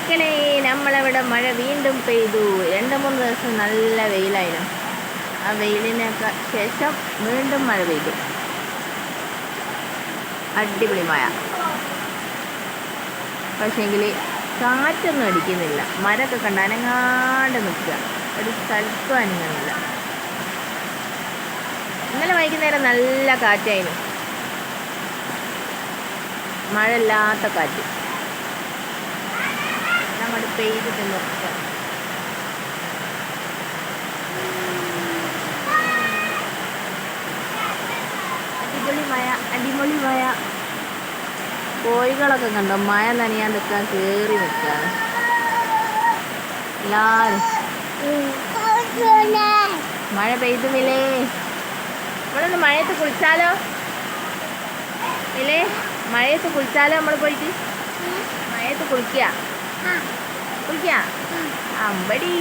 മക്കളെ നമ്മളവിടെ മഴ വീണ്ടും പെയ്തു. രണ്ട് മൂന്ന് ദിവസം നല്ല വെയിലായിരുന്നു. ആ വെയിലിനൊക്കെ ശേഷം വീണ്ടും മഴ പെയ്തു. അടിപൊളി മഴ. പക്ഷേങ്കിൽ കാറ്റൊന്നും അടിക്കുന്നില്ല. മരമൊക്കെ കണ്ട അനങ്ങാണ്ട് നിൽക്കുക. ഒരു സ്ഥലത്തും അനങ്ങുന്നില്ല. ഇന്നലെ വൈകുന്നേരം നല്ല കാറ്റായിരുന്നു. മഴയില്ലാത്ത കാറ്റ്. പെയ്തിട്ട് നിർത്തുക അടിപൊളി മഴ അടിപൊളി മഴ കോഴികളൊക്കെ കണ്ടോ? മഴ നനയാൻ നിൽക്കാൻ കയറി നിൽക്കാണ് എല്ലാവരും മഴ പെയ്തു മിലേ. ഒന്ന് മഴയത്ത് കുളിച്ചാലോ? മിലേ മഴയത്ത് കുളിച്ചാലോ നമ്മൾ പോയിട്ട്? മഴയത്ത് കുളിക്കുക കുളിക്കുക അമ്പടി.